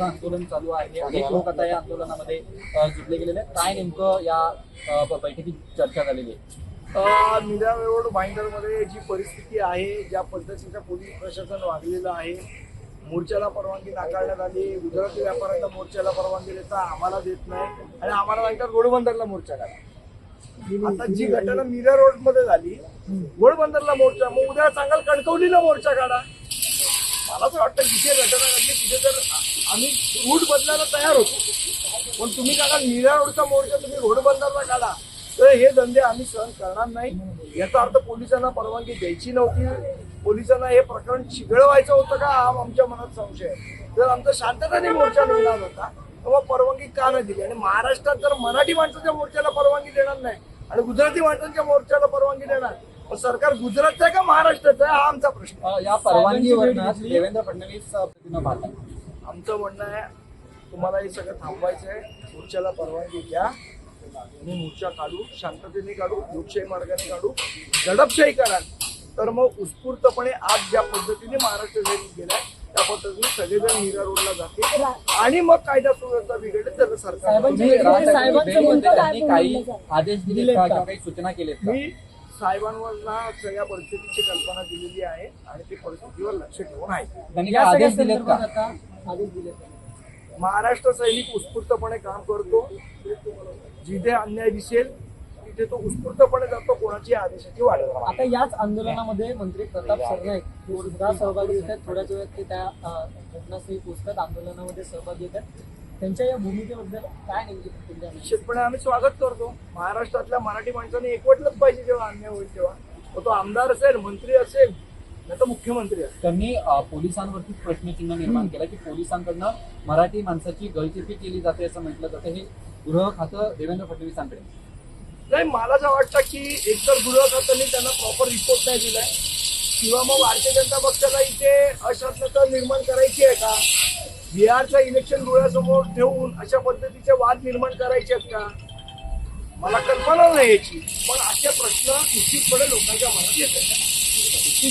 आंदोलन चालू आहे अनेक लोक आता या आंदोलनामध्ये जुटले गेलेले. काय नेमकं या बैठकीत चर्चा झालेली आहे? मीडिया रोड भाईंदरमध्ये जी परिस्थिती आहे ज्या पद्धतीचं पोलीस प्रशासन वागलेलं आहे मोर्चाला परवानगी नाकारण्यात आली गुजराती व्यापाऱ्यांना मोर्चाला परवानगी देता आम्हाला देत नाही आणि आम्हाला सांगतात घोडबंदरला मोर्चा काढा आता जी घटना मीरा रोडमध्ये झाली घोडबंदरला मोर्चा मग उद्या सांगाल कणकवलीला मोर्चा काढा. मला तर वाटतं जिथे घटना घडली तिथे तर आम्ही रूट बदलायला तयार होतो. पण तुम्ही काढा निळ्या रोडचा मोर्चा तुम्ही घोडबंदरला काढा तर हे धंदे आम्ही सहन करणार नाही. याचा अर्थ पोलिसांना परवानगी द्यायची नव्हती. पोलिसांना हे प्रकरण चिघळवायचं होतं का हा आमच्या मनात संशय जर आमचा शांततेने मोर्चा निघणार होता तर मग परवानगी का नाही दिली? आणि महाराष्ट्रात जर मराठी माणसाच्या मोर्चाला परवानगी देणार नाही आणि गुजराती माणसांच्या मोर्चाला परवानगी देणार सरकार गुजरातचं आहे का महाराष्ट्राचं आहे? हा आमचा प्रश्न या परवानगीवर देवेंद्र फडणवीस आमचं म्हणणं आहे तुम्हाला हे सगळं थांबवायचं आहे. मोर्चाला परवानगी द्या. आणि मोर्चा काढू शांततेने काढू लोकशाही मार्गाने काढू. दडपशाही कराल तर मग उत्स्फूर्तपणे आज ज्या पद्धतीने महाराष्ट्र सैनिक गेलाय त्या पद्धतीने सगळेजण मीरा रोडला जातील. आणि मग कायदा सुव्यवस्था बिघडेल तर सरकार तुम्ही राज ठाकरे साहेबांचं बेलमध्ये नेमकं काय त्यांनी काही? आदेश का? किंवा काही सूचना केलेत का? मी साहेबांवरना सगळ्या परिस्थितीची कल्पना दिलेली आहे आणि ते परिस्थितीवर लक्ष ठेवून आहे. महाराष्ट्र सैनिक उत्स्फूर्तपणे काम करतो. जिथे अन्याय दिसेल तिथे तो उत्स्फूर्तपणे जातो कोणाची आदेशाची वाढ आता याच आंदोलनामध्ये मंत्री प्रताप सरनाईक सुद्धा सहभागी होत आहेत. थोड्याच वेळात ते त्या घटनास्थळी पोहोचतात. आंदोलनामध्ये सहभागी होतात त्यांच्या या भूमिकेबद्दल काय नेमकी? निश्चितपणे आम्ही स्वागत करतो. महाराष्ट्रातल्या मराठी माणसाने एकवटलंच पाहिजे जेव्हा अन्याय होईल तेव्हा. मग तो आमदार असेल मंत्री असेल नाही तर मुख्यमंत्री असेल. त्यांनी पोलिसांवरती प्रश्नचिन्ह निर्माण केलं की पोलिसांकडनं मराठी माणसाची गळचेपी केली जाते असं म्हटलं जातं. हे गृह खातं देवेंद्र फडणवीसांकडे नाही मला असं वाटतं की एकतर गृह खात्याने त्यांना प्रॉपर रिपोर्ट नाही दिलाय. किंवा मग भारतीय जनता पक्षाला इथे अशांतता निर्माण करायची आहे का? बिहारचं इलेक्शन डोळ्यासमोर ठेवून अशा पद्धतीचे वाद निर्माण करायचे आहेत का? मला कल्पना नाही याची. पण असे प्रश्न निश्चितपणे लोकांच्या मनात येत आहेत.